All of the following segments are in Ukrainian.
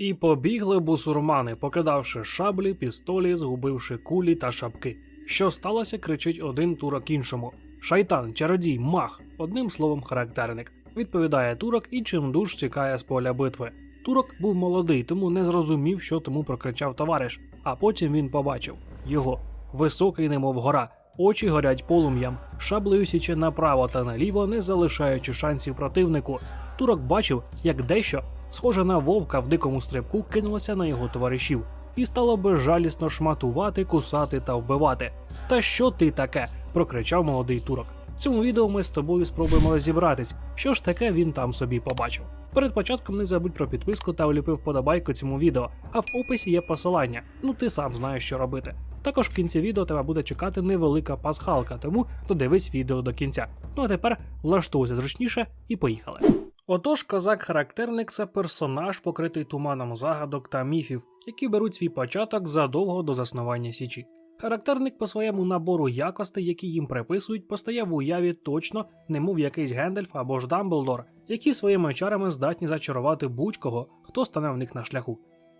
І побігли бусурмани, покидавши шаблі, пістолі, згубивши кулі та шапки. Що сталося, кричить один турок іншому. Шайтан, чародій, мах, одним словом, характерник. Відповідає турок і чимдуж тікає з поля битви. Турок був молодий, тому не зрозумів, що тому прокричав товариш. А потім він побачив його високий, немов гора, очі горять полум'ям, шаблею січе направо та наліво, не залишаючи шансів противнику. Турок бачив, як дещо, схоже на вовка в дикому стрибку, кинулося на його товаришів, і стало безжалісно шматувати, кусати та вбивати. Та що ти таке? прокричав молодий турок. В цьому відео ми з тобою спробуємо розібратись, що ж таке він там собі побачив. Перед початком не забудь про підписку та вліпи вподобайку цьому відео, а в описі є посилання. Ну ти сам знаєш, що робити. Також в кінці відео тебе буде чекати невелика пасхалка, тому додивись відео до кінця. Ну а тепер влаштуйся зручніше і поїхали. Отож, козак-характерник це персонаж, покритий туманом загадок та міфів, які беруть свій початок задовго до заснування Січі. Характерник по своєму набору якостей, які їм приписують, постає в уяві точно, немов якийсь Гендальф або ж Дамблдор, які своїми чарами здатні зачарувати будь-кого, хто стане в них на шляху.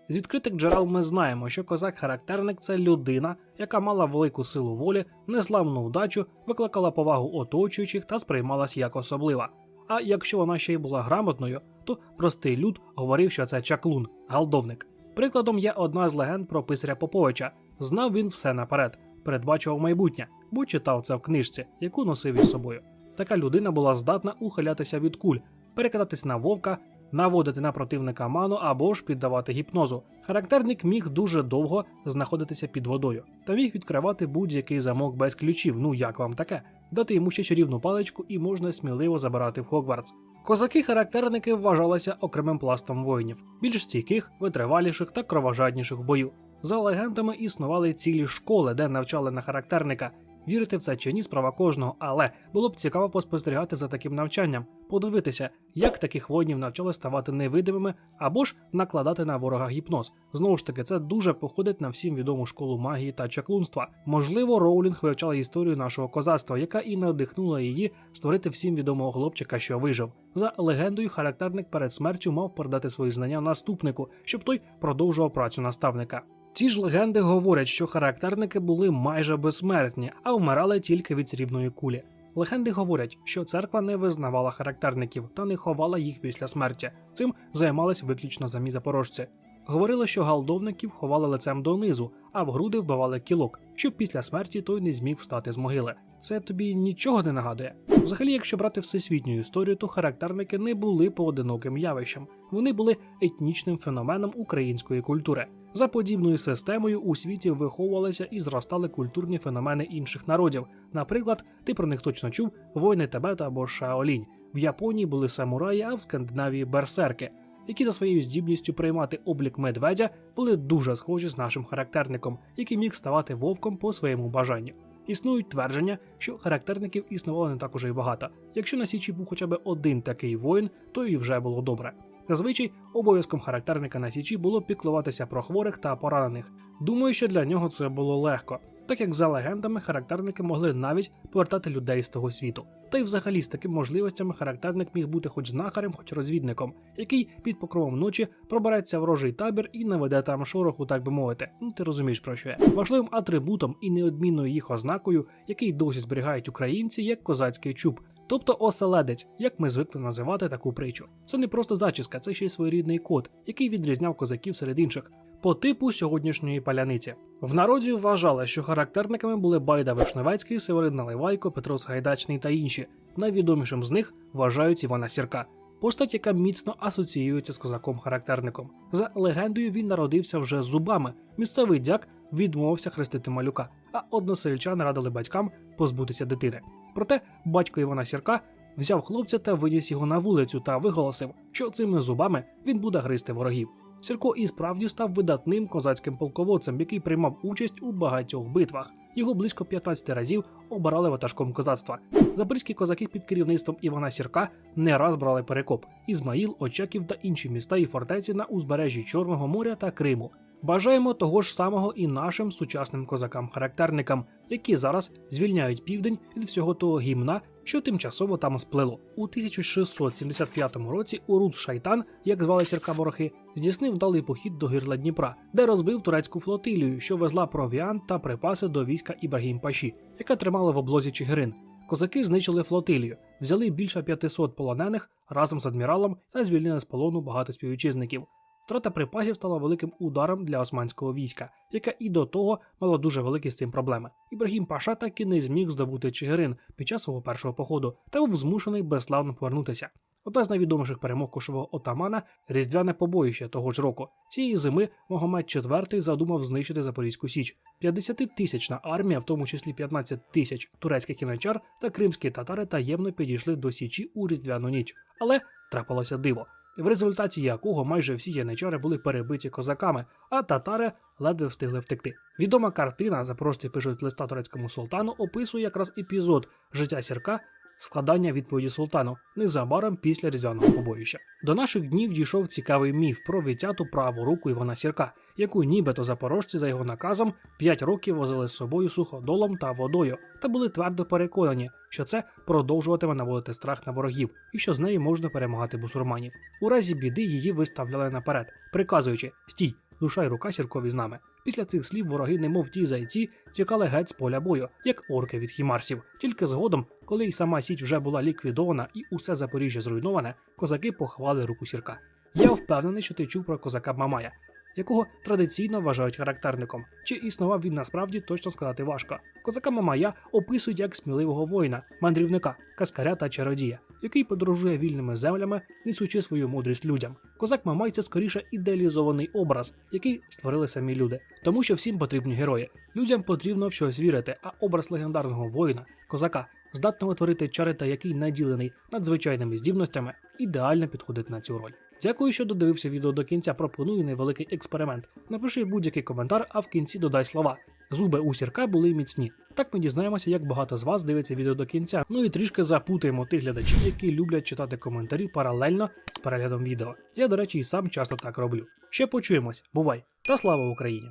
З відкритих джерел ми знаємо, що козак-характерник це людина, яка мала велику силу волі, незламну вдачу, викликала повагу оточуючих та сприймалась як особлива. А якщо вона ще й була грамотною, то простий люд говорив, що це чаклун, галдовник. Прикладом є одна з легенд про писаря Поповича. Знав він все наперед, передбачував майбутнє, бо читав це в книжці, яку носив із собою. Така людина була здатна ухилятися від куль, перекидатись на вовка, наводити на противника ману або ж піддавати гіпнозу. Характерник міг дуже довго знаходитися під водою та міг відкривати будь-який замок без ключів. Ну як вам таке? Дати йому ще чарівну паличку і можна сміливо забирати в Хогвартс. Козаки-характерники вважалися окремим пластом воїнів, більш стійких, витриваліших та кровожадніших в бою. За легендами існували цілі школи, де навчали на характерника. Вірити в це чи ні справа кожного, але було б цікаво поспостерігати за таким навчанням, подивитися, як таких воїнів навчали ставати невидимими або ж накладати на ворога гіпноз. Знову ж таки, це дуже походить на всім відому школу магії та чаклунства. Можливо, Роулінг вивчала історію нашого козацтва, яка і надихнула її створити всім відомого хлопчика, що вижив. За легендою, характерник перед смертю мав передати свої знання наступнику, щоб той продовжував працю наставника. Ці ж легенди говорять, що характерники були майже безсмертні, а вмирали тільки від срібної кулі. Легенди говорять, що церква не визнавала характерників та не ховала їх після смерті. Цим займались виключно самі запорожці. Говорили, що галдовників ховали лицем донизу, а в груди вбивали кілок, щоб після смерті той не зміг встати з могили. Це тобі нічого не нагадує. Взагалі, якщо брати всесвітню історію, то характерники не були поодиноким явищем, вони були етнічним феноменом української культури. За подібною системою у світі виховувалися і зростали культурні феномени інших народів. Наприклад, ти про них точно чув воїни Тибета або Шаолінь. В Японії були самураї, а в Скандинавії берсерки, які за своєю здібністю приймати облік медведя були дуже схожі з нашим характерником, який міг ставати вовком по своєму бажанню. Існують твердження, що характерників існувало не так уже й багато. Якщо на січі був хоча б один такий воїн, то і вже було добре. Зазвичай обов'язком характерника на січі було піклуватися про хворих та поранених. Думаю, що для нього це було легко, так як за легендами характерники могли навіть повертати людей з того світу. Та й взагалі з такими можливостями характерник міг бути хоч знахарем, хоч розвідником, який під покровом ночі пробереться ворожий табір і наведе там шороху, так би мовити. Ну ти розумієш про що я. Важливим атрибутом і неодмінною їх ознакою, який досі зберігають українці, є козацький чуб, тобто оселедець, як ми звикли називати таку притчу. Це не просто зачіска, це ще й своєрідний код, який відрізняв козаків серед інших. По типу сьогоднішньої паляниці в народі вважали, що характерниками були Байда Вишневецький, Северин Наливайко, Петро Сагайдачний та інші. Найвідомішим з них вважають Івана Сірка. Постать, яка міцно асоціюється з козаком-характерником. За легендою, він народився вже з зубами. Місцевий дяк відмовився хрестити малюка, а односельчани радили батькам позбутися дитини. Проте батько Івана Сірка взяв хлопця та виніс його на вулицю та виголосив, що цими зубами він буде гризти ворогів. Сірко і справді став видатним козацьким полководцем, який приймав участь у багатьох битвах. Його близько 15 разів обирали ватажком козацтва. Запорізькі козаки під керівництвом Івана Сірка не раз брали перекоп Ізмаїл, Очаків та інші міста і фортеці на узбережжі Чорного моря та Криму. Бажаємо того ж самого і нашим сучасним козакам-характерникам, які зараз звільняють південь від всього того гімна, що тимчасово там сплило. У 1675 році Урус Шайтан, як звали сірка ворохи, здійснив вдалий похід до гирла Дніпра, де розбив турецьку флотилію, що везла провіант та припаси до війська Ібрагім Паші, яка тримала в облозі Чигирин. Козаки знищили флотилію, взяли більше 500 полонених разом з адміралом та звільнили з полону багато співвітчизників. Втрата припасів стала великим ударом для османського війська, яке і до того мало дуже великі з цим проблеми. Ібрагім Паша так і не зміг здобути Чигирин під час свого першого походу та був змушений безславно повернутися. Одна з найвідоміших перемог кошового отамана різдвяне побоїще того ж року. Цієї зими Могомед IV задумав знищити Запорізьку Січ. 50-тисячна армія, в тому числі 15 тисяч турецьких яничар та кримські татари таємно підійшли до Січі у різдвяну ніч. Але трапилося диво в результаті якого майже всі яничари були перебиті козаками, а татари ледве встигли втекти. Відома картина, запрості пишуть листа турецькому султану, описує якраз епізод життя сірка. Складання відповіді султану незабаром після різдвяного побоїща. До наших днів дійшов цікавий міф про відтяту праву руку Івана Сірка, яку нібито запорожці за його наказом 5 років возили з собою суходолом та водою, та були твердо переконані, що це продовжуватиме наводити страх на ворогів і що з нею можна перемагати бусурманів. У разі біди її виставляли наперед, приказуючи стій, душа й рука сіркові з нами. Після цих слів вороги, немов ті зайці, тікали геть з поля бою, як орки від хімарсів. Тільки згодом, коли й сама січ вже була ліквідована і усе Запоріжжя зруйноване, козаки похвали руку сірка. Я впевнений, що ти чув про козака Мамая, якого традиційно вважають характерником. Чи існував він насправді точно сказати важко. Козака Мамая описують як сміливого воїна, мандрівника, каскаря та чародія, який подорожує вільними землями, несучи свою мудрість людям. Козак Мамай це скоріше ідеалізований образ, який створили самі люди. Тому що всім потрібні герої. Людям потрібно в щось вірити, а образ легендарного воїна, козака, здатного творити чари та який наділений надзвичайними здібностями, ідеально підходить на цю роль. Дякую, що додивився відео до кінця. Пропоную невеликий експеримент. Напиши будь-який коментар, а в кінці додай слова. Зуби у сірка були міцні. Так ми дізнаємося, як багато з вас дивиться відео до кінця. Ну і трішки запутаємо тих глядачів, які люблять читати коментарі паралельно з переглядом відео. Я, до речі, і сам часто так роблю. Ще почуємось, бувай! Та слава Україні!